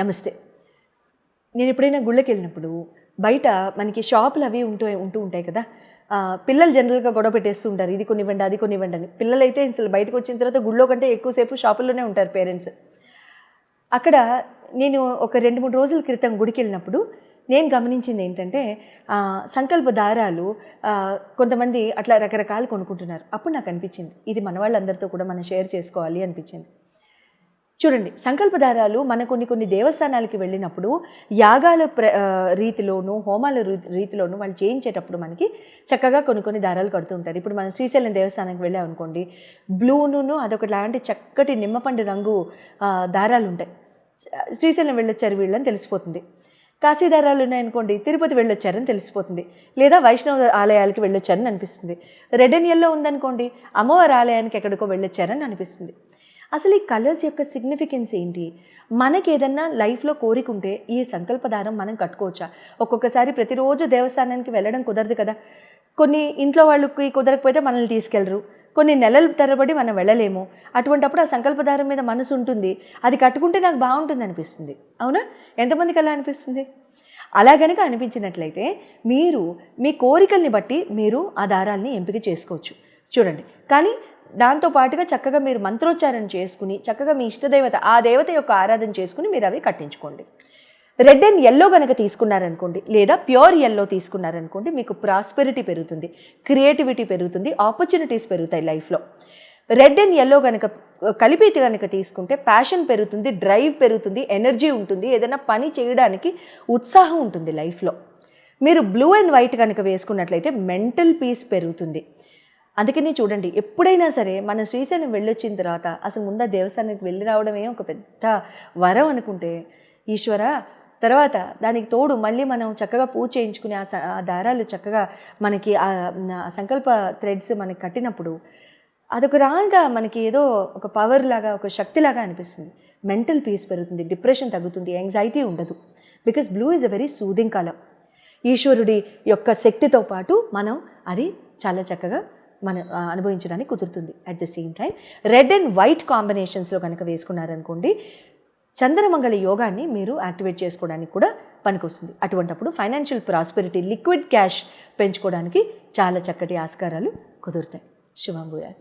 నమస్తే. నేను ఎప్పుడైనా గుళ్ళకి వెళ్ళినప్పుడు బయట మనకి షాపులు అవి ఉంటూ ఉంటూ ఉంటాయి కదా పిల్లలు జనరల్గా గొడవ పెట్టేస్తూ ఉంటారు ఇది కొనివ్వండి అది కొనివ్వండి అని. పిల్లలైతే అసలు బయటకు వచ్చిన తర్వాత గుళ్ళో కంటే ఎక్కువసేపు షాపుల్లోనే ఉంటారు పేరెంట్స్. అక్కడ నేను ఒక రెండు మూడు రోజుల క్రితం గుడికి వెళ్ళినప్పుడు నేను గమనించింది ఏంటంటే సంకల్ప దారాలు కొంతమంది అట్లా రకరకాలు కొనుక్కుంటున్నారు. అప్పుడు నాకు అనిపించింది ఇది మన వాళ్ళందరితో కూడా మనం షేర్ చేసుకోవాలి అనిపించింది. చూడండి సంకల్ప దారాలు మన కొన్ని కొన్ని దేవస్థానాలకి వెళ్ళినప్పుడు యాగాల ప్ర రీతిలోనూ హోమాల రీ- రీతిలోను వాళ్ళు చేయించేటప్పుడు మనకి చక్కగా కొన్ని కొన్ని దారాలు కడుతుంటారు ఇప్పుడు మనం శ్రీశైలం దేవస్థానానికి వెళ్ళాం అనుకోండి బ్లూను అదొక లాంటి చక్కటి నిమ్మపండు రంగు దారాలు ఉంటాయి. శ్రీశైలం వెళ్ళొచ్చారు వీళ్ళని తెలిసిపోతుంది. కాశీ దారాలు ఉన్నాయనుకోండి తిరుపతి వెళ్ళొచ్చారని తెలిసిపోతుంది. లేదా వైష్ణవ ఆలయాలకి వెళ్ళొచ్చారని అనిపిస్తుంది. రెడ్ అండ్ ఎల్లో ఉందనుకోండి అమ్మవారి ఆలయానికి ఎక్కడికో వెళ్ళొచ్చారని అనిపిస్తుంది. అసలు ఈ కలర్స్ యొక్క సిగ్నిఫికెన్స్ ఏంటి? మనకి ఏదన్నా లైఫ్లో కోరిక ఉంటే ఈ సంకల్పదారం మనం కట్టుకోవచ్చా? ఒక్కొక్కసారి ప్రతిరోజు దేవస్థానానికి వెళ్ళడం కుదరదు కదా. కొన్ని ఇంట్లో వాళ్ళకి కుదరకపోతే మనల్ని తీసుకెళ్ళరు. కొన్ని నెలల తరబడి మనం వెళ్ళలేము. అటువంటప్పుడు ఆ సంకల్పదారం మీద మనసు ఉంటుంది. అది కట్టుకుంటే నాకు బాగుంటుంది అనిపిస్తుంది. అవునా? ఎంతమందికి అలా అనిపిస్తుంది? అలా గనక అనిపించినట్లయితే మీరు మీ కోరికల్ని బట్టి మీరు ఆ దారాల్ని ఎంపిక చేసుకోవచ్చు. చూడండి. కానీ దాంతో పాటుగా చక్కగా మీరు మంత్రోచ్చారణ చేసుకుని చక్కగా మీ ఇష్టదేవత ఆ దేవత యొక్క ఆరాధన చేసుకుని మీరు అవి కట్టించుకోండి. రెడ్ అండ్ ఎల్లో కనుక తీసుకున్నారనుకోండి లేదా ప్యూర్ ఎల్లో తీసుకున్నారనుకోండి మీకు ప్రాస్పెరిటీ పెరుగుతుంది క్రియేటివిటీ పెరుగుతుంది ఆపర్చునిటీస్ పెరుగుతాయి లైఫ్లో. రెడ్ అండ్ ఎల్లో కనుక కలిపి కనుక తీసుకుంటే ప్యాషన్ పెరుగుతుంది డ్రైవ్ పెరుగుతుంది ఎనర్జీ ఉంటుంది ఏదైనా పని చేయడానికి ఉత్సాహం ఉంటుంది లైఫ్లో. మీరు బ్లూ అండ్ వైట్ కనుక వేసుకున్నట్లయితే మెంటల్ పీస్ పెరుగుతుంది. అందుకని చూడండి ఎప్పుడైనా సరే మన శ్రీశైలం వెళ్ళొచ్చిన తర్వాత అసలు ముందు దేవస్థానానికి వెళ్ళి రావడమే ఒక పెద్ద వరం అనుకుంటే ఈశ్వర తర్వాత దానికి తోడు మళ్ళీ మనం చక్కగా పూజ చేయించుకుని ఆ దారాలు చక్కగా మనకి ఆ ఆ సంకల్ప థ్రెడ్స్ మనకి కట్టినప్పుడు అదొక రాగా మనకి ఏదో ఒక పవర్ లాగా ఒక శక్తి లాగా అనిపిస్తుంది. మెంటల్ పీస్ పెరుగుతుంది డిప్రెషన్ తగ్గుతుంది యాంగ్జైటీ ఉండదు. Because blue is a very soothing colour ఈశ్వరుడి యొక్క శక్తితో పాటు మనం అది చాలా చక్కగా మన అనుభవించడానికి కుదురుతుంది. At the same time red and white కాంబినేషన్స్లో కనుక వేసుకున్నారనుకోండి చంద్రమంగళ యోగాన్ని మీరు యాక్టివేట్ చేసుకోవడానికి కూడా పనికొస్తుంది. అటువంటప్పుడు ఫైనాన్షియల్ ప్రాస్పెరిటీ లిక్విడ్ క్యాష్ పెంచుకోవడానికి చాలా చక్కటి ఆస్కారాలు కుదురుతాయి. శుభం భూయాత్.